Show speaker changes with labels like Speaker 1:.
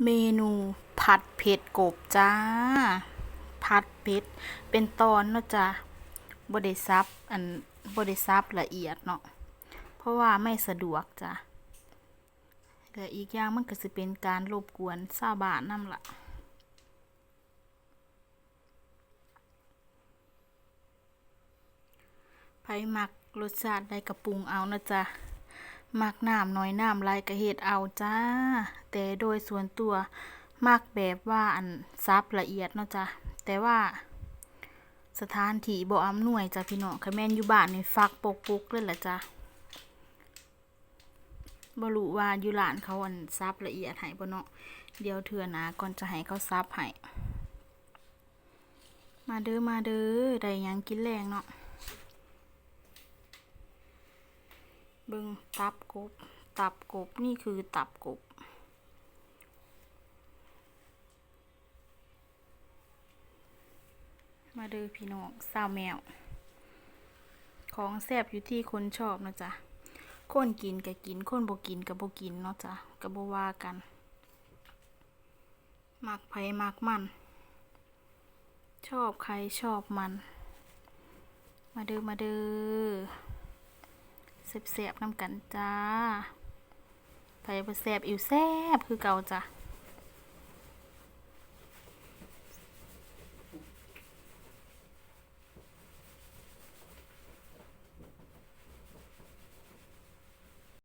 Speaker 1: เมนูผัดเผ็ดกบจ้า ผัดเผ็ด เป็นตอนเนาะจ้ะบ่ได้ซับอันบ่ได้ซับละเอียดเนาะ เพราะว่าไม่สะดวกจ้ะและอีกอย่างมันก็สิเป็นการรบกวนชาบ้านนำล่ะไผมักรสชาติใดกระปรุงเอานะจ๊ะ มักน้ำน้อยน้ำหลายก็เฮ็ดเอาจ้า แต่โดยส่วนตัวมักแบบว่าอันซับละเอียดเนาะจ้ะแต่ว่า สถานที่บ่อำนวยจ้ะพี่น้องคันแม่นอยู่บ้านนี่ฟักปกปุกเลยล่ะจ้ะบ่รู้ว่าอยู่ร้านเขาอันซับละเอียดให้บ่เนาะเดี๋ยวเทื่อน้าก่อนจะให้เขาซับให้มาเด้อมาเด้อได้ยังกินแรงเนาะ เบิ่งตับกบ ตับกบนี่คือตับกบ มาเด้อพี่น้องสาวแมว ของแซ่บอยู่ที่คนชอบนะจ๊ะคนกินก็กินคนบ่กินก็บ่กินเนาะจ้ะก็บ่ว่ากันมักไผมักมัน ชอบใครชอบมัน มาเด้อมาเด้อ แสบๆน้ำกันจ้าไผ่แสบอิ่วแสบคือเก่าจ้ะ